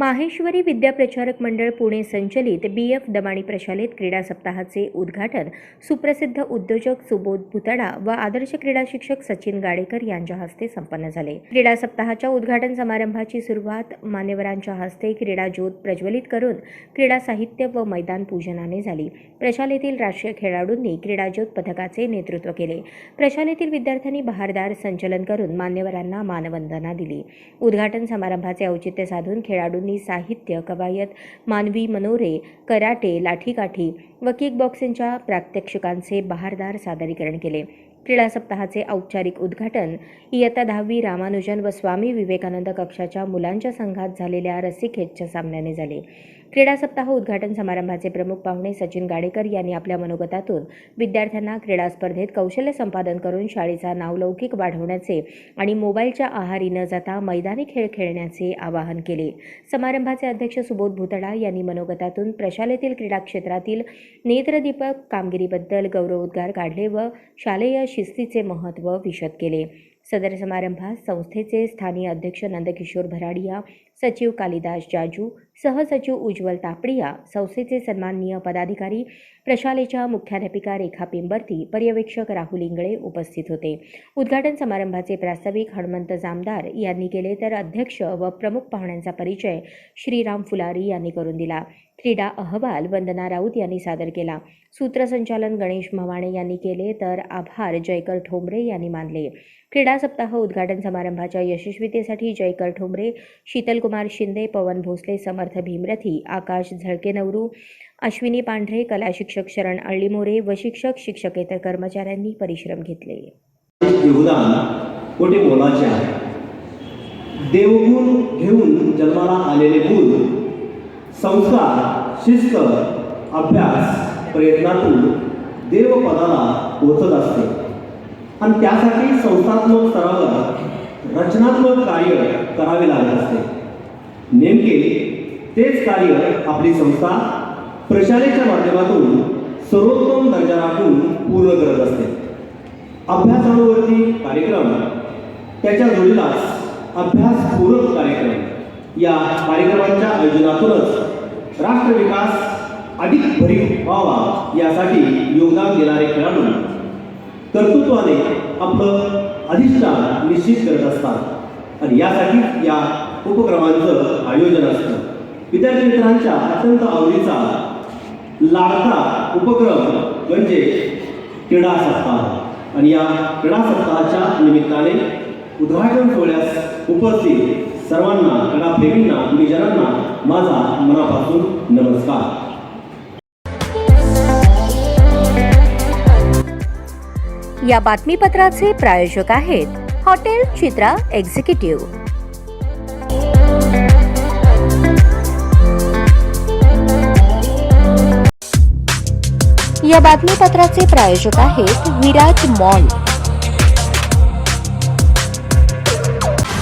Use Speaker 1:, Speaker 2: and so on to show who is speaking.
Speaker 1: माहेश्वरी विद्याप्रचारक मंडळ पुणे संचलित बी एफ दमाणी प्रशालेत क्रीडा सप्ताहाचे उद्घाटन सुप्रसिद्ध उद्योजक सुबोध भुतडा व आदर्श क्रीडा शिक्षक सचिन गाडेकर यांच्या हस्ते संपन्न झाले. क्रीडा सप्ताहाच्या उद्घाटन समारंभाची सुरुवात मान्यवरांच्या हस्ते क्रीडा ज्योत प्रज्वलित करून क्रीडा साहित्य व मैदान पूजनाने झाली. प्रशालेतील राष्ट्रीय खेळाडूंनी क्रीडा ज्योत पथकाचे नेतृत्व केले. प्रशालेतील विद्यार्थ्यांनी बहारदार संचलन करून मान्यवरांना मानवंदना दिली. उद्घाटन समारंभाचे औचित्य साधून खेळाडूंनी साहित्य कवायत मानवी मनोरे कराटे लाठीकाठी व किक बॉक्सिंगच्या प्रात्यक्षिकांचे बहारदार सादरीकरण केले. क्रीडा सप्ताहाचे औपचारिक उद्घाटन इयत्ता दहावी रामानुजन व स्वामी विवेकानंद कक्षाच्या मुलांच्या संघात झालेल्या रस्सीखेचच्या सामन्याने झाले. क्रीडा सप्ताह उद्घाटन समारंभाचे प्रमुख पाहुणे सचिन गाडेकर यांनी आपल्या मनोगतातून विद्यार्थ्यांना क्रीडा स्पर्धेत कौशल्य संपादन करून शाळेचा नावलौकिक वाढवण्याचे आणि मोबाईलच्या आहारी न जाता मैदानी खेळ खेळण्याचे आवाहन केले. समारंभाचे अध्यक्ष सुबोध भुतडा यांनी मनोगतातून प्रशालेतील क्रीडा क्षेत्रातील नेत्रदीपक कामगिरीबद्दल गौरवोद्गार काढले व शालेय शिस्तीचे महत्त्व विशद केले. सदर समारंभात संस्थेचे स्थानीय अध्यक्ष नंदकिशोर भराडिया सचिव कालिदास जाजू सहसचिव उज्ज्वल तापडिया संस्थेचे सन्माननीय पदाधिकारी प्रशालेच्या मुख्याध्यापिका रेखा पिंबर्ती पर्यवेक्षक राहुल इंगळे उपस्थित होते. उद्घाटन समारंभाचे प्रास्ताविक हनुमंत जामदार यांनी केले तर अध्यक्ष व प्रमुख पाहुण्यांचा परिचय श्रीराम फुलारी यांनी करून दिला. क्रीडा अहवाल वंदना राऊत यांनी सादर केला. सूत्रसंचालन गणेश मवाणे यांनी केले तर आभार जयकर ठोंबरे यांनी मानले. क्रीडा सप्ताह उद्घाटन समारंभाच्या यशस्वीतेसाठी जयकर ठोंबरे शीतलकुमार शिंदे पवन भोसले समर्थ भीमरथी आकाश झळके नवरू अश्विनी पांढरे कला शिक्षक शरण अळ्ळीमोरे व शिक्षक शिक्षकेतर कर्मचाऱ्यांनी परिश्रम घेतले.
Speaker 2: योगदान आहे? देवगुण घेऊन जन्माला आलेले मूल संस्कार शिस्त अभ्यास प्रयत्नातून देवपदाला पोचत असते. आणि त्यासाठी संस्थात्मक स्तरावर रचनात्मक कार्य करावे लागत असते. नेमके तेच कार्य आपली संस्था प्रशालेच्या माध्यमातून सर्वोत्तम दर्जा राखून पूर्ण करत असते. अभ्यासानुवर्ती कार्यक्रम त्याच्या जोडीलाच अभ्यासपूरक कार्यक्रम या कार्यक्रमांच्या आयोजनातूनच राष्ट्रविकास अधिक भरीव व्हावा यासाठी योगदान देणारे खेळाडू कर्तृत्वाने आपलं अधिष्ठान निश्चित करत असतात. आणि यासाठी या उपक्रमांचं आयोजन असतं. विद्यार्थी मित्रांच्या अत्यंत आवडीचा लाडका उपक्रम म्हणजे क्रीडा सप्ताह. आणि या क्रीडा सप्ताहाच्या निमित्ताने उद्घाटन सोहळ्यास उपस्थित सर्वांना क्रीडाप्रेमींना गुरुजनांना माझा मनापासून नमस्कार.
Speaker 1: या बातमीपत्राचे प्रायोजक आहेत हॉटेल चित्रा एक्झिक्युटिव्ह. या बातमीपत्राचे प्रायोजक आहेत विराज मॉल.